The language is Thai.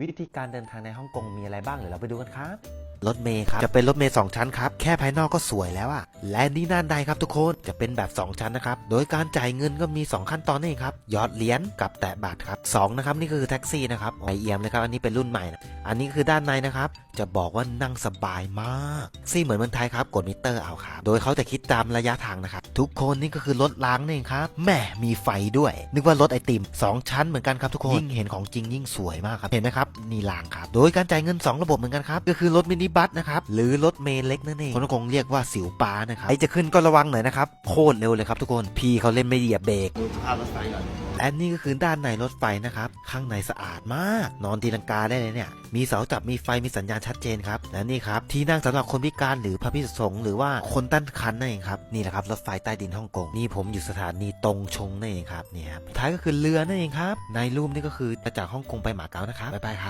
วิธีการเดินทางในฮ่องกงมีอะไรบ้างเดี๋ยวเราไปดูกันครับ รถเมย์ครับจะเป็นรถเมย์2ชั้นครับแค่ภายนอกก็สวยแล้วอะและนี่น่านใดครับทุกคนจะเป็นแบบ 2 ชั้นนะครับโดยการจ่ายเงินก็มี 2 ขั้นตอนนี่ครับยอดเหรียญกับแตะบาทครับสองนะครับนี่คือแท็กซี่นะครับไอเอียมเลยครับอันนี้เป็นรุ่นใหม่นะอันนี้คือด้านในนะครับจะบอกว่านั่งสบายมากซี่เหมือนเมืองไทยครับกดมิเตอร์เอาครับโดยเขาจะคิดตามระยะทางนะครับทุกคนนี่ก็คือรถล้างนี่เองครับแหม่มีไฟด้วย นึกว่ารถไอติมสองชั้นเหมือนกันครับทุกคนยิ่งเห็นของจริงยิ่งสวยมากครับเห็นไหมครับนี่รางครับโดยการจ่ายเงิน 2 ระบบเหมือนกันครับก็คือรถมินิบัสนะครับหรือรถเมล์เล็กนั่นเองคนคงเรียกว่าสิวป้านะครับใครจะขึ้นก็ระวังหน่อยนะครับโคตรเร็วเลยครับทุกคนพี่เขาเล่นไม่เหยียบเบรกดูสภาพรถไฟก่อนและนี่ก็คือด้านในรถไฟนะครับ ข้างในสะอาดมาก นอนตีลังกาได้เลยเนี่ย มีเสาจับมีไฟมีสัญญาณชัดเจนครับ และนี่ครับ ที่นั่งสำหรับคนพิการหรือพระพิสุสงฆ์หรือว่าคนตั้งครรภ์นั่นเองครับ นี่แหละครับรถไฟใต้ดินฮ่องกง นี่ผมอยู่สถานีตรงชงนั่นเองครับเนี่ยครับท้ายก็คือเรือนั่นเองครับ ในรูปนี่ก็คือจะจากฮ่องกงไปหมาเก๊านะครับบ๊ายบายครับ